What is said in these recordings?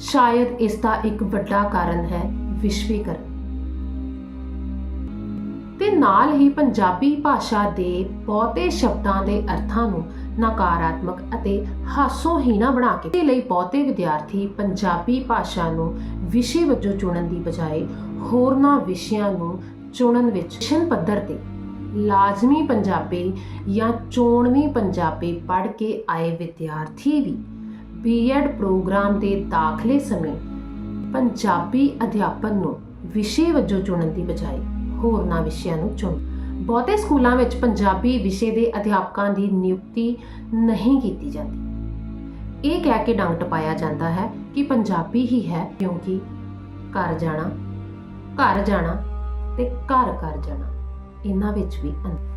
ਸ਼ਾਇਦ ਇਸ ਦਾ ਇੱਕ ਵੱਡਾ ਕਾਰਨ ਹੈ ਵਿਸ਼ਵੀਕਰਨ। ਤੇ ਨਾਲ ਹੀ ਪੰਜਾਬੀ ਭਾਸ਼ਾ ਦੇ ਬਹੁਤੇ ਸ਼ਬਦਾਂ ਦੇ ਅਰਥਾਂ ਨੂੰ ਨਕਾਰਾਤਮਕ ਅਤੇ ਹਾਸੋਹੀਣਾ ਬਣਾ ਕੇ ਇਸ ਲਈ ਬਹੁਤੇ ਵਿਦਿਆਰਥੀ ਪੰਜਾਬੀ ਭਾਸ਼ਾ ਨੂੰ ਵਿਸ਼ੇ ਵਜੋਂ ਚੁਣਨ ਦੀ ਬਜਾਏ ਹੋਰਨਾਂ ਵਿਸ਼ਿਆਂ ਨੂੰ ਚੁਣਨ ਵਿੱਚ ਮਿਸ਼ਨ ਪੱਧਰ ਤੇ ਲਾਜ਼ਮੀ ਪੰਜਾਬੀ ਜਾਂ ਚੋਣਵੀਂ ਪੰਜਾਬੀ ਪੜ੍ਹ ਕੇ ਆਏ ਵਿਦਿਆਰਥੀ ਵੀ ਬੀਐਡ ਪ੍ਰੋਗਰਾਮ ਦੇ ਦਾਖਲੇ ਸਮੇਂ ਪੰਜਾਬੀ ਅਧਿਆਪਨ ਨੂੰ ਵਿਸ਼ੇ ਵਜੋਂ ਚੁਣਨ ਦੀ ਬਜਾਏ ਹੋਰਨਾਂ ਵਿਸ਼ਿਆਂ ਨੂੰ ਚੁਣ। ਬਹੁਤੇ ਸਕੂਲਾਂ ਵਿੱਚ ਪੰਜਾਬੀ ਵਿਸ਼ੇ ਦੇ ਅਧਿਆਪਕਾਂ ਦੀ ਨਿਯੁਕਤੀ ਨਹੀਂ ਕੀਤੀ ਜਾਂਦੀ। ਇਹ ਕਹਿ ਕੇ ਡੰਗ ਟਪਾਇਆ ਜਾਂਦਾ ਹੈ ਕਿ ਪੰਜਾਬੀ ਹੀ ਹੈ ਕਿਉਂਕਿ ਘਰ ਜਾਣਾ ਘਰ ਜਾਣਾ ਤੇ ਘਰ ਘਰ ਜਾਣਾ, ਇਹਨਾਂ ਵਿੱਚ ਵੀ ਅੰਤਰ।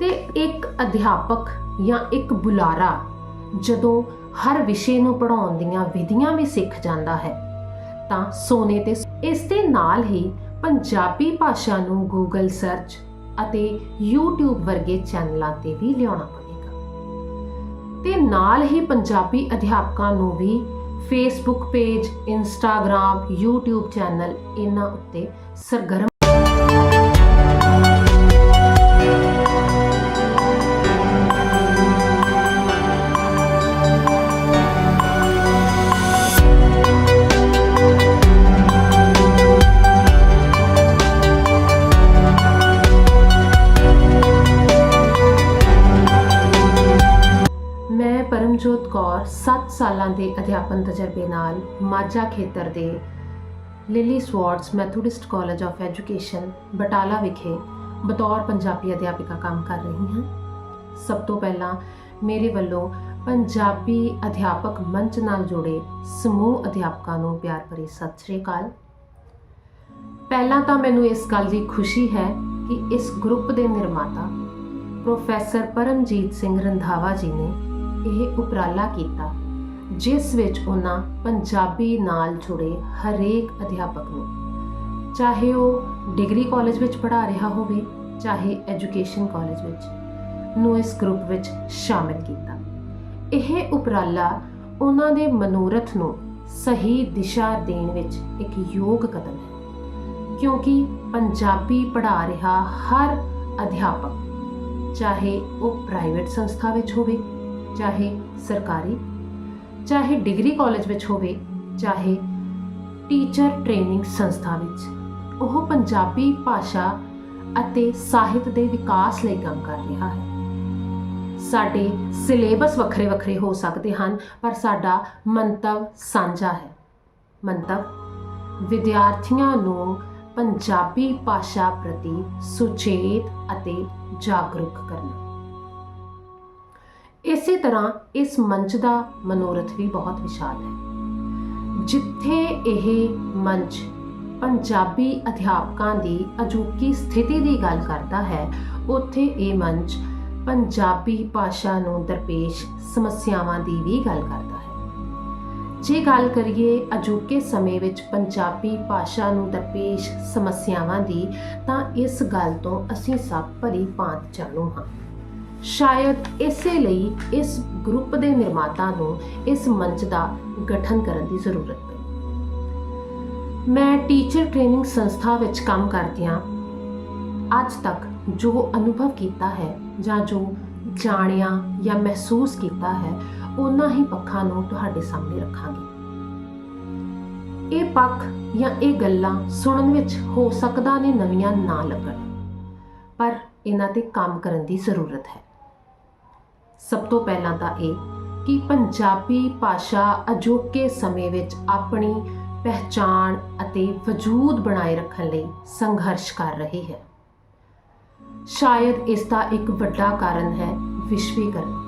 ਤੇ ਇੱਕ ਅਧਿਆਪਕ ਜਾਂ ਇੱਕ ਬੁਲਾਰਾ ਜਦੋਂ ਹਰ ਵਿਸ਼ੇ ਨੂੰ ਪੜਾਉਣ ਦੀਆਂ ਵਿਧੀਆਂ ਵੀ ਸਿੱਖ ਜਾਂਦਾ ਹੈ, ਤਾਂ ਸੋਨੇ ਤੇ ਇਸ ਦੇ ਨਾਲ ਹੀ ਪੰਜਾਬੀ ਭਾਸ਼ਾ ਨੂੰ ਗੂਗਲ ਸਰਚ ਅਤੇ YouTube ਵਰਗੇ ਚੈਨਲਾਂ ਤੇ ਵੀ ਲਿਆਉਣਾ ਪਵੇਗਾ। ਤੇ ਨਾਲ ਹੀ ਪੰਜਾਬੀ ਅਧਿਆਪਕਾਂ ਨੂੰ ਵੀ Facebook page Instagram YouTube channel ਇਹਨਾਂ ਉੱਤੇ ਸਰਗਰਮ ਸਾਲਾਂ ਦੇ ਅਧਿਆਪਨ ਤਜਰਬੇ ਨਾਲ ਮਾਝਾ ਖੇਤਰ ਦੇ Lily Swords Methodist college of education Batala ਵਿਖੇ ਬਤੌਰ ਪੰਜਾਬੀ ਅਧਿਆਪਿਕਾ ਕੰਮ ਕਰ ਰਹੀ ਹਾਂ। ਸਭ ਤੋਂ ਪਹਿਲਾਂ ਮੇਰੇ ਵੱਲੋਂ ਪੰਜਾਬੀ ਅਧਿਆਪਕ ਮੰਚ ਨਾਲ ਜੁੜੇ ਸਮੂਹ ਅਧਿਆਪਕਾਂ ਨੂੰ ਪਿਆਰ ਭਰੀ ਸਤਿ ਸ੍ਰੀ ਅਕਾਲ। ਪਹਿਲਾਂ ਤਾਂ ਮੈਨੂੰ ਇਸ ਗੱਲ ਦੀ ਖੁਸ਼ੀ ਹੈ ਕਿ ਇਸ ਗਰੁੱਪ ਦੇ ਨਿਰਮਾਤਾ ਪ੍ਰੋਫੈਸਰ ਪਰਮਜੀਤ ਸਿੰਘ ਰੰਧਾਵਾ ਜੀ ਨੇ ਇਹ ਉਪਰਾਲਾ ਕੀਤਾ। ਜਿਸ ਵਿੱਚ ਉਹਨਾਂ ਪੰਜਾਬੀ ਨਾਲ ਜੁੜੇ ਹਰੇਕ ਅਧਿਆਪਕ ਨੂੰ। ਚਾਹੇ ਉਹ ਡਿਗਰੀ ਕਾਲਜ ਵਿੱਚ ਪੜ੍ਹਾ ਰਿਹਾ ਹੋਵੇ, ਚਾਹੇ ਐਜੂਕੇਸ਼ਨ ਕਾਲਜ ਵਿੱਚ, ਨੂੰ ਇਸ ਗਰੁੱਪ ਵਿੱਚ ਸ਼ਾਮਿਲ ਕੀਤਾ। ਇਹ ਉਪਰਾਲਾ ਉਹਨਾਂ ਦੇ ਮਨੋਰਥ ਨੂੰ ਸਹੀ ਦਿਸ਼ਾ ਦੇਣ ਵਿੱਚ ਇੱਕ ਯੋਗ ਕਦਮ ਹੈ, ਕਿਉਂਕਿ ਪੰਜਾਬੀ ਪੜ੍ਹਾ ਰਿਹਾ ਹਰ ਅਧਿਆਪਕ, ਚਾਹੇ ਉਹ ਪ੍ਰਾਈਵੇਟ ਸੰਸਥਾ ਵਿੱਚ ਹੋਵੇ, ਚਾਹੇ ਸਰਕਾਰੀ ਚਾਹੇ ਡਿਗਰੀ ਕਾਲਜ ਵਿੱਚ ਹੋਵੇ, ਚਾਹੇ ਟੀਚਰ ਟ੍ਰੇਨਿੰਗ ਸੰਸਥਾ ਵਿੱਚ, ਉਹ ਪੰਜਾਬੀ ਭਾਸ਼ਾ ਅਤੇ ਸਾਹਿਤ ਦੇ ਵਿਕਾਸ ਲਈ ਕੰਮ ਕਰ ਰਿਹਾ ਹੈ। ਸਾਡੇ ਸਿਲੇਬਸ ਵੱਖਰੇ ਵੱਖਰੇ ਹੋ ਸਕਦੇ ਹਨ, ਪਰ ਸਾਡਾ ਮੰਤਵ ਸਾਂਝਾ ਹੈ। ਮੰਤਵ, ਵਿਦਿਆਰਥੀਆਂ ਨੂੰ ਪੰਜਾਬੀ ਭਾਸ਼ਾ ਪ੍ਰਤੀ ਸੁਚੇਤ ਅਤੇ ਜਾਗਰੂਕ ਕਰਨਾ। ਇਸੇ ਤਰ੍ਹਾਂ ਇਸ ਮੰਚ ਦਾ ਮਨੋਰਥ ਵੀ ਬਹੁਤ ਵਿਸ਼ਾਲ ਹੈ। ਜਿੱਥੇ ਇਹ ਮੰਚ ਪੰਜਾਬੀ ਅਧਿਆਪਕਾਂ ਦੀ ਅਜੋਕੀ ਸਥਿਤੀ ਦੀ ਗੱਲ ਕਰਦਾ ਹੈ, ਉੱਥੇ ਇਹ ਮੰਚ ਪੰਜਾਬੀ ਭਾਸ਼ਾ ਨੂੰ ਦਰਪੇਸ਼ ਸਮੱਸਿਆਵਾਂ ਦੀ ਵੀ ਗੱਲ ਕਰਦਾ ਹੈ। ਜੇ ਗੱਲ ਕਰੀਏ ਅਜੋਕੇ ਸਮੇਂ ਵਿੱਚ ਪੰਜਾਬੀ ਭਾਸ਼ਾ ਨੂੰ ਦਰਪੇਸ਼ ਸਮੱਸਿਆਵਾਂ ਦੀ, ਤਾਂ ਇਸ ਗੱਲ ਤੋਂ ਅਸੀਂ ਸਭ ਭਰੀ ਭਾਂਤ ਜਾਣੂ ਹਾਂ। ਸ਼ਾਇਦ ਇਸੇ ਲਈ ਇਸ ਗਰੁੱਪ ਦੇ ਨਿਰਮਾਤਾ ਨੂੰ ਇਸ ਮੰਚ ਦਾ ਗਠਨ ਕਰਨ ਦੀ ਜ਼ਰੂਰਤ ਪਈ ਮੈਂ ਟੀਚਰ ਟ੍ਰੇਨਿੰਗ ਸੰਸਥਾ ਵਿੱਚ ਕੰਮ ਕਰਦਿਆਂ ਅੱਜ ਤੱਕ ਜੋ ਅਨੁਭਵ ਕੀਤਾ ਹੈ ਜਾਂ ਜੋ ਜਾਣਿਆ ਜਾਂ ਮਹਿਸੂਸ ਕੀਤਾ ਹੈ, ਉਹਨਾਂ ਹੀ ਪੱਖਾਂ ਨੂੰ ਤੁਹਾਡੇ ਸਾਹਮਣੇ ਰੱਖਾਂਗੇ। ਇਹ ਪੱਖ ਜਾਂ ਇਹ ਗੱਲਾਂ ਸੁਣਨ ਵਿੱਚ ਹੋ ਸਕਦਾ ਨੇ ਨਵੀਆਂ ਨਾ ਲੱਗਣ, ਪਰ ਇਹਨਾਂ ਤੇ ਕੰਮ ਕਰਨ ਦੀ ਜ਼ਰੂਰਤ ਹੈ। ਸਭ ਤੋਂ ਪਹਿਲਾਂ ਤਾਂ ਇਹ ਕਿ ਪੰਜਾਬੀ ਭਾਸ਼ਾ ਅਜੋਕੇ ਸਮੇਂ ਵਿੱਚ ਆਪਣੀ ਪਹਿਚਾਣ ਅਤੇ ਵਜੂਦ ਬਣਾਏ ਰੱਖਣ ਲਈ ਸੰਘਰਸ਼ ਕਰ ਰਹੀ ਹੈ। ਸ਼ਾਇਦ ਇਸ ਦਾ ਇੱਕ ਵੱਡਾ ਕਾਰਨ ਹੈ ਵਿਸ਼ਵੀਕਰਨ।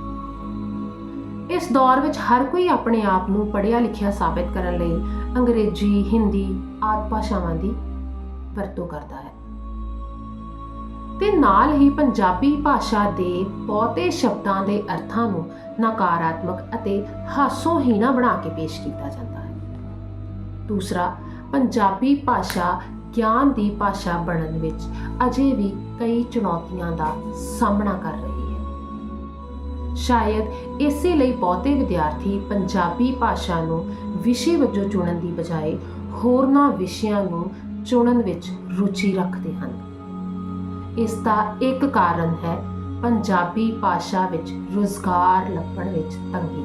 ਇਸ ਦੌਰ ਵਿੱਚ ਹਰ ਕੋਈ ਆਪਣੇ ਆਪ ਨੂੰ ਪੜ੍ਹਿਆ ਲਿਖਿਆ ਸਾਬਿਤ ਕਰਨ ਲਈ ਅੰਗਰੇਜ਼ੀ, ਹਿੰਦੀ ਆਦਿ ਭਾਸ਼ਾਵਾਂ ਦੀ ਵਰਤੋਂ ਕਰਦਾ ਹੈ। ਤੇ ਨਾਲ ਹੀ ਪੰਜਾਬੀ ਭਾਸ਼ਾ ਦੇ ਬਹੁਤੇ ਸ਼ਬਦਾਂ ਦੇ ਅਰਥਾਂ ਨੂੰ ਨਕਾਰਾਤਮਕ ਅਤੇ ਹਾਸੋਹੀਣਾ ਬਣਾ ਕੇ ਪੇਸ਼ ਕੀਤਾ ਜਾਂਦਾ ਹੈ। ਦੂਸਰਾ, ਪੰਜਾਬੀ ਭਾਸ਼ਾ ਗਿਆਨ ਦੀ ਭਾਸ਼ਾ ਬਣਨ ਵਿੱਚ ਅਜੇ ਵੀ ਕਈ ਚੁਣੌਤੀਆਂ ਦਾ ਸਾਹਮਣਾ ਕਰ ਰਹੀ ਹੈ। ਸ਼ਾਇਦ ਇਸੇ ਲਈ ਬਹੁਤੇ ਵਿਦਿਆਰਥੀ ਪੰਜਾਬੀ ਭਾਸ਼ਾ ਨੂੰ ਵਿਸ਼ੇ ਵਜੋਂ ਚੁਣਨ ਦੀ ਬਜਾਏ ਹੋਰਨਾਂ ਵਿਸ਼ਿਆਂ ਨੂੰ ਚੁਣਨ ਵਿੱਚ ਰੁਚੀ ਰੱਖਦੇ ਹਨ। ਇਸ ਦਾ ਇੱਕ ਕਾਰਨ ਹੈ ਪੰਜਾਬੀ ਭਾਸ਼ਾ ਵਿੱਚ ਰੁਜ਼ਗਾਰ ਲੱਭਣ ਵਿੱਚ ਤੰਗੀ।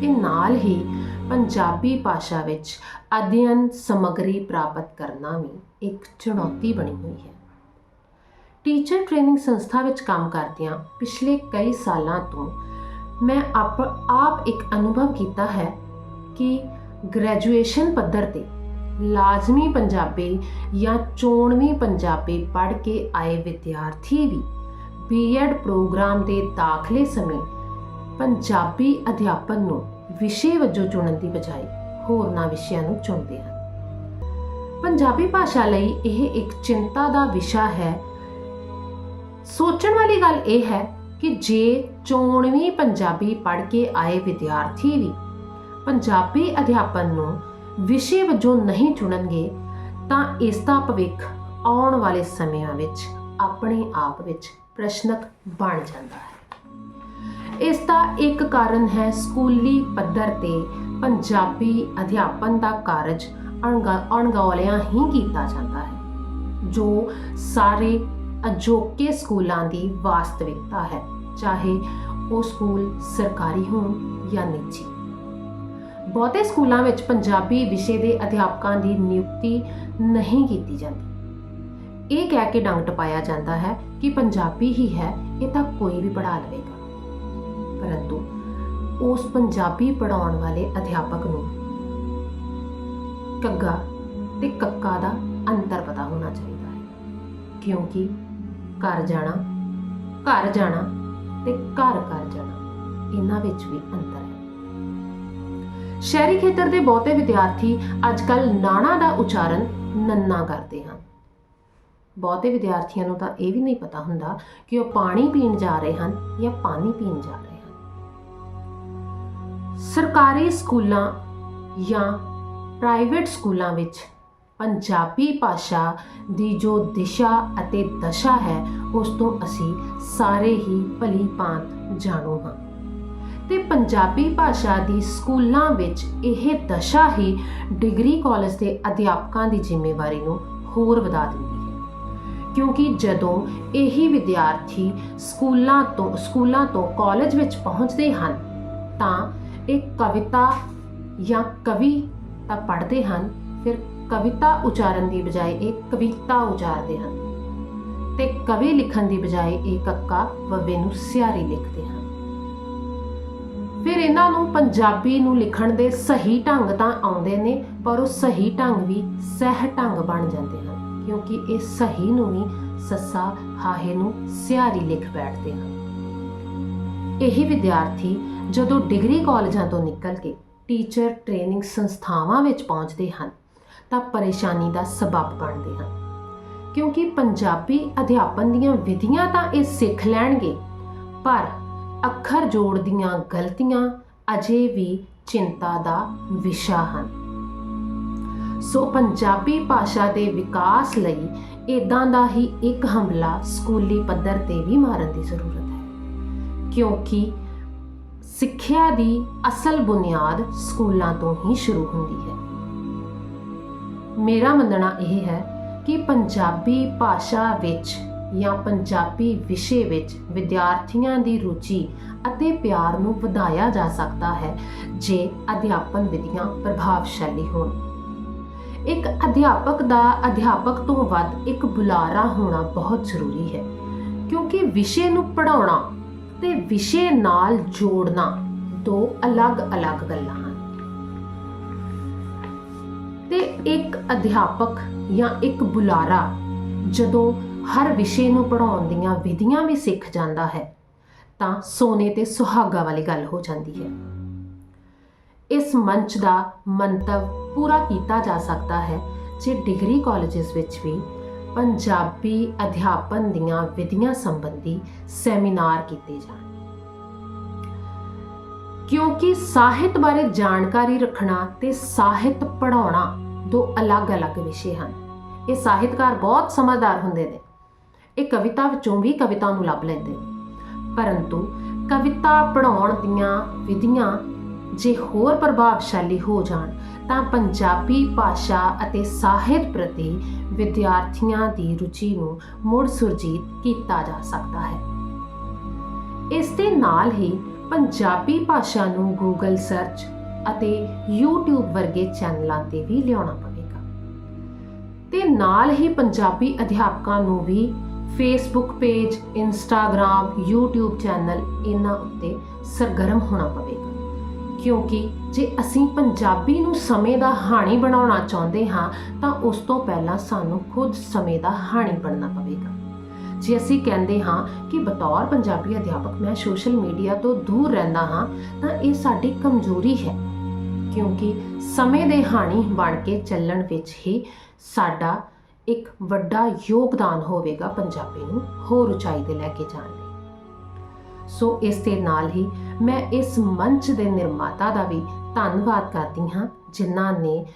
ਤੇ ਨਾਲ ਹੀ ਪੰਜਾਬੀ ਭਾਸ਼ਾ ਵਿੱਚ ਅਧਿਐਨ ਸਮੱਗਰੀ ਪ੍ਰਾਪਤ ਕਰਨਾ ਵੀ ਇੱਕ ਚੁਣੌਤੀ ਬਣੀ ਹੋਈ ਹੈ। ਟੀਚਰ ਟ੍ਰੇਨਿੰਗ ਸੰਸਥਾ ਵਿੱਚ ਕੰਮ ਕਰਦਿਆਂ ਪਿਛਲੇ ਕਈ ਸਾਲਾਂ ਤੋਂ ਮੈਂ ਆਪ ਆਪ ਇੱਕ ਅਨੁਭਵ ਕੀਤਾ ਹੈ ਕਿ ਗ੍ਰੈਜੂਏਸ਼ਨ ਪੱਧਰ ਤੇ ਲਾਜ਼ਮੀ ਪੰਜਾਬੀ ਜਾਂ ਚੋਣਵੀਂ ਪੰਜਾਬੀ ਪੜ੍ਹ ਕੇ ਆਏ ਵਿਦਿਆਰਥੀ ਵੀ ਬੀਐਡ ਪ੍ਰੋਗਰਾਮ ਦੇ ਦਾਖਲੇ ਸਮੇਂ ਪੰਜਾਬੀ ਅਧਿਆਪਨ ਨੂੰ ਵਿਸ਼ੇ ਵਜੋਂ ਚੁਣਨ ਦੀ ਬਜਾਏ ਹੋਰਨਾਂ ਵਿਸ਼ਿਆਂ ਨੂੰ ਚੁਣਦੇ ਹਨ। ਪੰਜਾਬੀ ਭਾਸ਼ਾ ਲਈ ਇਹ ਇੱਕ ਚਿੰਤਾ ਦਾ ਵਿਸ਼ਾ ਹੈ। ਸੋਚਣ ਵਾਲੀ ਗੱਲ ਇਹ ਹੈ ਕਿ ਜੇ ਚੋਣਵੀਂ ਪੰਜਾਬੀ ਪੜ੍ਹ ਕੇ ਆਏ ਵਿਦਿਆਰਥੀ ਵੀ ਪੰਜਾਬੀ ਅਧਿਆਪਨ ਨੂੰ ਵਿਸ਼ੇ ਵਜੋਂ ਨਹੀਂ ਚੁਣਨਗੇ, ਤਾਂ ਇਸ ਦਾ ਭਵਿੱਖ ਆਉਣ ਵਾਲੇ ਸਮਿਆਂ ਵਿੱਚ ਆਪਣੇ ਆਪ ਵਿੱਚ ਪ੍ਰਸ਼ਨਕ ਬਣ ਜਾਂਦਾ ਹੈ। ਇਸ ਦਾ ਇੱਕ ਕਾਰਨ ਹੈ ਸਕੂਲੀ ਪੱਧਰ ਤੇ ਪੰਜਾਬੀ ਅਧਿਆਪਨ ਦਾ ਕਾਰਜ ਅਣਗਾ- ਅਣਗੌਲਿਆਂ ਹੀ ਕੀਤਾ ਜਾਂਦਾ ਹੈ, ਜੋ ਸਾਰੇ ਅਜੋਕੇ ਸਕੂਲਾਂ ਦੀ ਵਾਸਤਵਿਕਤਾ ਹੈ, ਚਾਹੇ ਉਹ ਸਕੂਲ ਸਰਕਾਰੀ ਹੋਣ ਜਾਂ ਨਿੱਜੀ। ਬਹੁਤੇ ਸਕੂਲਾਂ ਵਿੱਚ ਪੰਜਾਬੀ ਵਿਸ਼ੇ ਦੇ ਅਧਿਆਪਕਾਂ ਦੀ ਨਿਯੁਕਤੀ ਨਹੀਂ ਕੀਤੀ ਜਾਂਦੀ। ਇਹ ਕਹਿ ਕੇ ਡੰਗ ਟਪਾਇਆ ਜਾਂਦਾ ਹੈ ਕਿ ਪੰਜਾਬੀ ਹੀ ਹੈ, ਇਹ ਤਾਂ ਕੋਈ ਵੀ ਪੜ੍ਹਾ ਲਵੇਗਾ। ਪਰੰਤੂ ਉਸ ਪੰਜਾਬੀ ਪੜਾਉਣ ਵਾਲੇ ਅਧਿਆਪਕ ਨੂੰ ਕੱਗਾ ਤੇ ਕੱਕਾ ਦਾ ਅੰਤਰ ਪਤਾ ਹੋਣਾ ਚਾਹੀਦਾ ਹੈ। ਕਿਉਂਕਿ ਘਰ ਜਾਣਾ ਘਰ ਜਾਣਾ ਤੇ ਘਰ ਘਰ ਜਾਣਾ, ਇਹਨਾਂ ਵਿੱਚ ਵੀ ਅੰਤਰ ਹੈ। ਸ਼ਹਿਰੀ ਖੇਤਰ ਦੇ ਬਹੁਤੇ ਵਿਦਿਆਰਥੀ ਅੱਜਕੱਲ ਨਾਣਾ ਦਾ ਉਚਾਰਨ ਨੰਨਾ ਕਰਦੇ ਹਨ। ਬਹੁਤੇ ਵਿਦਿਆਰਥੀਆਂ ਨੂੰ ਤਾਂ ਇਹ ਵੀ ਨਹੀਂ ਪਤਾ ਹੁੰਦਾ ਕਿ ਉਹ ਪਾਣੀ ਪੀਣ ਜਾ ਰਹੇ ਹਨ ਜਾਂ ਪਾਣੀ ਪੀਣ ਜਾ ਰਹੇ ਹਨ। ਸਰਕਾਰੀ ਸਕੂਲਾਂ ਜਾਂ ਪ੍ਰਾਈਵੇਟ ਸਕੂਲਾਂ ਵਿੱਚ ਪੰਜਾਬੀ ਭਾਸ਼ਾ ਦੀ ਜੋ ਦਿਸ਼ਾ ਅਤੇ ਦਸ਼ਾ ਹੈ, ਉਸ ਤੋਂ ਅਸੀਂ ਸਾਰੇ ਹੀ ਭਲੀ ਭਾਂਤ ਜਾਣੂ ਹਾਂ। ਤੇ ਪੰਜਾਬੀ ਭਾਸ਼ਾ ਦੀ ਸਕੂਲਾਂ ਵਿੱਚ ਇਹ ਦਸ਼ਾ ਹੀ ਡਿਗਰੀ ਕਾਲਜ ਦੇ ਅਧਿਆਪਕਾਂ ਦੀ ਜ਼ਿੰਮੇਵਾਰੀ ਨੂੰ ਹੋਰ ਵਧਾ ਦਿੰਦੀ ਹੈ। ਕਿਉਂਕਿ ਜਦੋਂ ਇਹੀ ਵਿਦਿਆਰਥੀ ਸਕੂਲਾਂ ਤੋਂ ਸਕੂਲਾਂ ਤੋਂ ਕਾਲਜ ਵਿੱਚ ਪਹੁੰਚਦੇ ਹਨ, ਤਾਂ ਇਹ ਕਵਿਤਾ ਜਾਂ ਕਵੀ ਤਾਂ ਪੜ੍ਹਦੇ ਹਨ, ਫਿਰ ਕਵਿਤਾ ਉਚਾਰਨ ਦੀ ਬਜਾਏ ਇਹ ਕਵਿਤਾ ਉਚਾਰਦੇ ਹਨ ਤੇ ਕਵੀ ਲਿਖਣ ਦੀ ਬਜਾਏ ਇਹ ਕੱਕਾ ਵੱਵੇ ਨੂੰ ਸਿਆਰੀ ਲਿਖਦੇ ਹਨ। ਫਿਰ ਇਹਨਾਂ ਨੂੰ ਪੰਜਾਬੀ ਨੂੰ ਲਿਖਣ ਦੇ ਸਹੀ ਢੰਗ ਤਾਂ ਆਉਂਦੇ ਨੇ, ਪਰ ਉਹ ਸਹੀ ਢੰਗ ਵੀ ਸਹਿ ਢੰਗ ਬਣ ਜਾਂਦੇ ਹਨ, ਕਿਉਂਕਿ ਇਹ ਸਹੀ ਨੂੰ ਵੀ ਸੱਸਾ ਹਾਹੇ ਨੂੰ ਸਿਆਰੀ ਲਿਖ ਬੈਠਦੇ ਹਨ। ਇਹ ਵਿਦਿਆਰਥੀ ਜਦੋਂ ਡਿਗਰੀ ਕਾਲਜਾਂ ਤੋਂ ਨਿਕਲ ਕੇ ਟੀਚਰ ਟ੍ਰੇਨਿੰਗ ਸੰਸਥਾਵਾਂ ਵਿੱਚ ਪਹੁੰਚਦੇ ਹਨ, ਤਾਂ ਪਰੇਸ਼ਾਨੀ ਦਾ ਸਬਬ ਬਣਦੇ ਹਨ, ਕਿਉਂਕਿ ਪੰਜਾਬੀ ਅਧਿਆਪਨ ਦੀਆਂ ਵਿਧੀਆਂ ਤਾਂ ਇਹ ਸਿੱਖ ਲੈਣਗੇ, ਪਰ ਅੱਖਰ ਜੋੜ ਦੀਆਂ ਗਲਤੀਆਂ ਅਜੇ ਵੀ ਚਿੰਤਾ ਦਾ ਵਿਸ਼ਾ ਹਨ। ਸੋ ਪੰਜਾਬੀ ਭਾਸ਼ਾ ਦੇ ਵਿਕਾਸ ਲਈ ਇਦਾਂ ਦਾ ਹੀ ਇੱਕ ਹਮਲਾ ਸਕੂਲੀ ਪੱਧਰ ਤੇ ਵੀ ਮਾਰਨ ਦੀ ਜ਼ਰੂਰਤ ਹੈ। ਕਿਉਂਕਿ ਸਿੱਖਿਆ ਦੀ ਅਸਲ ਬੁਨਿਆਦ ਸਕੂਲਾਂ ਤੋਂ ਹੀ ਸ਼ੁਰੂ ਹੁੰਦੀ ਹੈ। ਮੇਰਾ ਮੰਨਣਾ ਇਹ ਹੈ ਕਿ ਪੰਜਾਬੀ ਭਾਸ਼ਾ ਵਿੱਚ ਜਾਂ ਪੰਜਾਬੀ ਵਿਸ਼ੇ ਵਿੱਚ ਵਿਦਿਆਰਥੀਆਂ ਦੀ ਰੁਚੀ ਅਤੇ ਪਿਆਰ ਨੂੰ ਵਧਾਇਆ ਜਾ ਸਕਦਾ ਹੈ, ਜੇ ਅਧਿਆਪਨ ਵਿਧੀਆਂ ਪ੍ਰਭਾਵਸ਼ਾਲੀ ਹੋਣ। ਇੱਕ ਅਧਿਆਪਕ ਦਾ ਅਧਿਆਪਕ ਤੋਂ ਵੱਧ ਇੱਕ ਬੁਲਾਰਾ ਹੋਣਾ ਬਹੁਤ ਜ਼ਰੂਰੀ ਹੈ, ਕਿਉਂਕਿ ਵਿਸ਼ੇ ਨੂੰ ਪੜਾਉਣਾ ਤੇ ਵਿਸ਼ੇ ਨਾਲ ਜੋੜਨਾ ਦੋ ਅਲੱਗ-ਅਲੱਗ ਗੱਲਾਂ ਹਨ। ਤੇ ਇੱਕ ਅਧਿਆਪਕ ਜਾਂ ਇੱਕ ਬੁਲਾਰਾ ਜਦੋਂ ਹਰ ਵਿਸ਼ੇ ਨੂੰ ਪੜਾਉਣ ਦੀਆਂ ਵਿਧੀਆਂ ਵੀ ਸਿੱਖ ਜਾਂਦਾ ਹੈ, ਤਾਂ ਸੋਨੇ ਤੇ ਸੁਹਾਗਾ ਵਾਲੀ ਗੱਲ ਹੋ ਜਾਂਦੀ ਹੈ। ਇਸ ਮੰਚ ਦਾ ਮੰਤਵ ਪੂਰਾ ਕੀਤਾ ਜਾ ਸਕਦਾ ਹੈ ਜੇ ਡਿਗਰੀ ਕਾਲਜਸ ਵਿੱਚ ਵੀ ਪੰਜਾਬੀ ਅਧਿਆਪਨ ਦੀਆਂ ਵਿਧੀਆਂ ਸੰਬੰਧੀ ਸੈਮੀਨਾਰ ਕੀਤੇ ਜਾਣ। ਕਿਉਂਕਿ ਸਾਹਿਤ ਬਾਰੇ ਜਾਣਕਾਰੀ ਰੱਖਣਾ ਤੇ ਸਾਹਿਤ ਪੜਾਉਣਾ ਦੋ ਅਲੱਗ-ਅਲੱਗ ਵਿਸ਼ੇ ਹਨ। ਇਹ ਸਾਹਿਤਕਾਰ ਬਹੁਤ ਸਮਝਦਾਰ ਹੁੰਦੇ ਨੇ। ਇਹ ਕਵਿਤਾ ਵਿੱਚੋਂ ਵੀ ਕਵਿਤਾ ਨੂੰ ਲੱਭ ਲੈਂਦੇ। ਨੇ ਪਰੰਤੂ ਕਵਿਤਾ ਪੜ੍ਹਾਉਣ ਦੀਆਂ ਵਿਧੀਆਂ ਜੇ ਹੋਰ ਪ੍ਰਭਾਵਸ਼ਾਲੀ ਹੋ ਜਾਣ, ਤਾਂ ਪੰਜਾਬੀ ਭਾਸ਼ਾ ਅਤੇ ਸਾਹਿਤ ਪ੍ਰਤੀ ਵਿਦਿਆਰਥੀਆਂ ਦੀ ਰੁਚੀ ਨੂੰ ਮੁੜ ਸੁਰਜੀਤ ਕੀਤਾ ਜਾ ਸਕਦਾ ਹੈ। ਇਸ ਦੇ ਨਾਲ ਹੀ ਪੰਜਾਬੀ ਭਾਸ਼ਾ ਨੂੰ ਗੂਗਲ ਸਰਚ ਅਤੇ YouTube ਵਰਗੇ ਚੈਨਲਾਂ ਤੇ ਵੀ ਲਿਆਉਣਾ ਪਵੇਗਾ। ਤੇ ਨਾਲ ਹੀ ਪੰਜਾਬੀ ਅਧਿਆਪਕਾਂ ਨੂੰ ਵੀ Facebook page Instagram YouTube channel ਇਹਨਾਂ ਉੱਤੇ ਸਰਗਰਮ ਹੋਣਾ ਪਵੇਗਾ। ਕਿਉਂਕਿ ਜੇ ਅਸੀਂ ਪੰਜਾਬੀ ਨੂੰ ਸਮੇਂ ਦਾ ਹਾਣੀ ਬਣਾਉਣਾ ਚਾਹੁੰਦੇ ਹਾਂ, ਤਾਂ ਉਸ ਤੋਂ ਪਹਿਲਾਂ ਸਾਨੂੰ ਖੁਦ ਸਮੇਂ ਦਾ ਹਾਣੀ ਬਣਨਾ ਪਵੇਗਾ। ਜੇ ਅਸੀਂ ਕਹਿੰਦੇ ਹਾਂ ਕਿ ਬਤੌਰ ਪੰਜਾਬੀ ਅਧਿਆਪਕ ਮੈਂ ਸੋਸ਼ਲ ਮੀਡੀਆ ਤੋਂ ਦੂਰ ਰਹਿੰਦਾ ਹਾਂ, ਤਾਂ ਇਹ ਸਾਡੀ ਕਮਜ਼ੋਰੀ ਹੈ। ਕਿਉਂਕਿ ਸਮੇਂ ਦੇ ਹਾਣੀ ਬਣ ਕੇ ਚੱਲਣ ਵਿੱਚ ਹੀ ਸਾਡਾ ਇੱਕ ਵੱਡਾ ਯੋਗਦਾਨ ਹੋਵੇਗਾ ਪੰਜਾਬੀ ਨੂੰ ਹੋਰ ਉਚਾਈ ਤੇ ਲੈ ਕੇ ਜਾਣ ਲਈ। ਸੋ ਇਸ ਦੇ ਨਾਲ ਹੀ ਮੈਂ ਇਸ ਮੰਚ ਦੇ ਨਿਰਮਾਤਾ ਦਾ ਵੀ ਧੰਨਵਾਦ ਕਰਦੀ ਹਾਂ, ਜਿਨ੍ਹਾਂ ਨੇ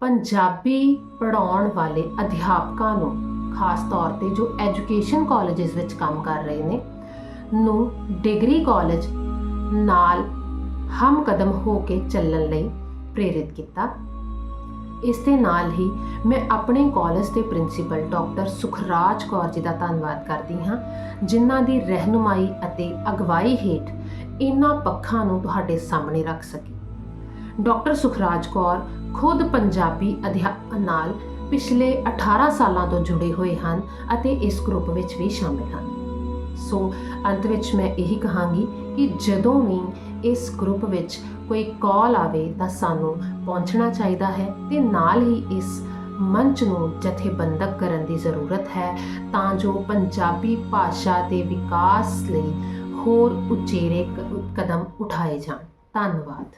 ਪੰਜਾਬੀ ਪੜਾਉਣ ਵਾਲੇ ਅਧਿਆਪਕਾਂ ਨੂੰ, ਖਾਸ ਤੌਰ ਤੇ ਜੋ ਐਜੂਕੇਸ਼ਨ ਕਾਲਜਸ ਵਿੱਚ ਕੰਮ ਕਰ ਰਹੇ ਨੇ, ਨੂੰ ਡਿਗਰੀ ਕਾਲਜ ਨਾਲ ਹਮ ਕਦਮ ਹੋ ਕੇ ਚੱਲਣ ਲਈ ਪ੍ਰੇਰਿਤ ਕੀਤਾ। ਇਸ ਦੇ ਨਾਲ ਹੀ ਮੈਂ ਆਪਣੇ ਕਾਲਜ ਦੇ ਪ੍ਰਿੰਸੀਪਲ ਡਾਕਟਰ ਸੁਖਰਾਜ ਕੌਰ ਜੀ ਦਾ ਧੰਨਵਾਦ ਕਰਦੀ ਹਾਂ, ਜਿਨ੍ਹਾਂ ਦੀ ਰਹਿਨੁਮਾਈ ਅਤੇ ਅਗਵਾਈ ਹੇਠ ਇਹਨਾਂ ਪੱਖਾਂ ਨੂੰ ਤੁਹਾਡੇ ਸਾਹਮਣੇ ਰੱਖ ਸਕੀ। ਡਾਕਟਰ ਸੁਖਰਾਜ ਕੌਰ ਖੁਦ ਪੰਜਾਬੀ ਅਧਿਆਪਨ ਨਾਲ ਪਿਛਲੇ 18 ਸਾਲਾਂ ਤੋਂ ਜੁੜੇ ਹੋਏ ਹਨ ਅਤੇ ਇਸ ਗਰੁੱਪ ਵਿੱਚ ਵੀ ਸ਼ਾਮਿਲ ਹਨ। ਸੋ, ਅੰਤ ਵਿੱਚ ਮੈਂ ਇਹੀ ਕਹਾਂਗੀ ਕਿ ਜਦੋਂ ਵੀ ਇਸ ਗਰੁੱਪ ਵਿੱਚ ਕੋਈ ਕਾਲ ਆਵੇ ਤਾਂ ਸਾਨੂੰ ਪਹੁੰਚਣਾ ਚਾਹੀਦਾ ਹੈ ਤੇ ਨਾਲ ਹੀ ਇਸ ਮੰਚ ਨੂੰ ਜਥੇਬੰਦਕ ਕਰਨ ਦੀ ਜ਼ਰੂਰਤ ਹੈ ਤਾਂ ਜੋ ਪੰਜਾਬੀ ਭਾਸ਼ਾ ਦੇ ਵਿਕਾਸ ਲਈ ਹੋਰ ਉਚੇਰੇ ਕਦਮ ਉਠਾਏ ਜਾਣ। ਧੰਨਵਾਦ।